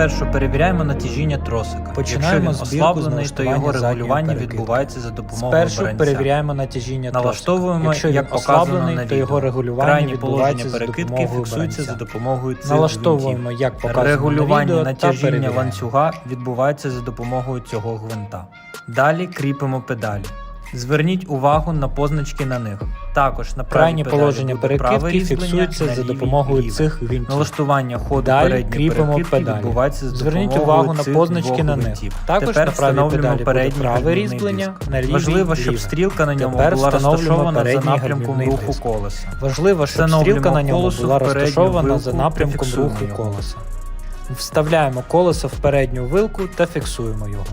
Спершу перевіряємо натяжіння тросика. Починаємо Якщо він з ослаблений, то його регулювання відбувається за допомогою Спершу баранця. перевіряємо натяжіння Налаштовуємо. Якщо як він показано ослаблений, на то його регулювання Крайні положення відбувається перекидки фіксуються за допомогою цих Налаштовуємо, як показано Регулювання та натяжіння ланцюга відбувається за допомогою цього гвинта. Далі кріпимо педалі. Зверніть увагу на позначки на них. Також на Крайнє положення перекидки фіксується за допомогою цих гвинтів. Налаштування ходу Далі кріпимо педалі. відбувається за Зверніть увагу на позначки на них. Також Тепер на правій педалі буде праве різьблення, на лівій Важливо, щоб стрілка на ньому Тепер була розташована за напрямком руху колеса. Важливо, щоб стрілка на ньому була розташована за напрямком руху колеса. Вставляємо колесо в передню вилку та фіксуємо його.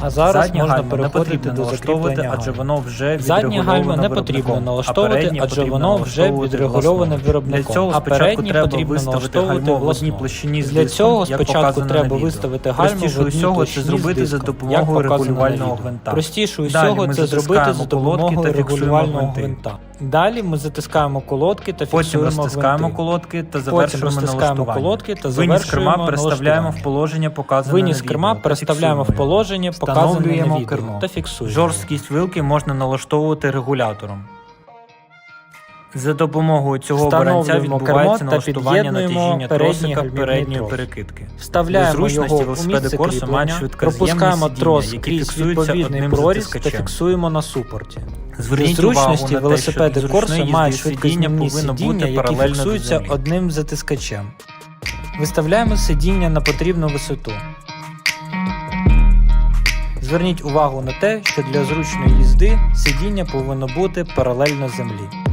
А зараз Заднє можна гальмо не переходити потрібно до налаштовувати, закріплення адже гальм. воно вже Заднє гальмо не потрібно налаштовувати, адже воно вже відрегульоване виробником. Для цього а спочатку переднє треба потрібно виставити налаштовувати гальмо в одній власноруч. площині з Для цього як спочатку показано на треба відео. виставити гальмо Простіше в одній усього це площині з зробити за диском, допомогою показано на регулювального відео. гвинта. Простіше Далі усього ми це зробити затискаємо за колодки та допомогою фіксуємо регулювального гвинти. гвинта. Далі ми затискаємо колодки та Потім фіксуємо розтискаємо гвинти. колодки та Потім розтискаємо колодки та Виніс керма переставляємо в положення показане Виніс на керма переставляємо в положення, показане на відео кермо. та фіксуємо. Жорсткість вилки можна налаштовувати регулятором. За допомогою цього баранця відбувається налаштування натяжіння тросика передньої перекидки. Вставляємо його у місце Corsa мають швидкоз'ємні пропускаємо трос крізь відповідний проріз та фіксуємо на супорті. Зверніть зручності увагу на те, велосипеди що для зручної мають сидіння швидкозмінні повинно сидіння, бути які фіксуються одним затискачем. Виставляємо сидіння на потрібну висоту. Зверніть увагу на те, що для зручної їзди сидіння повинно бути паралельно землі.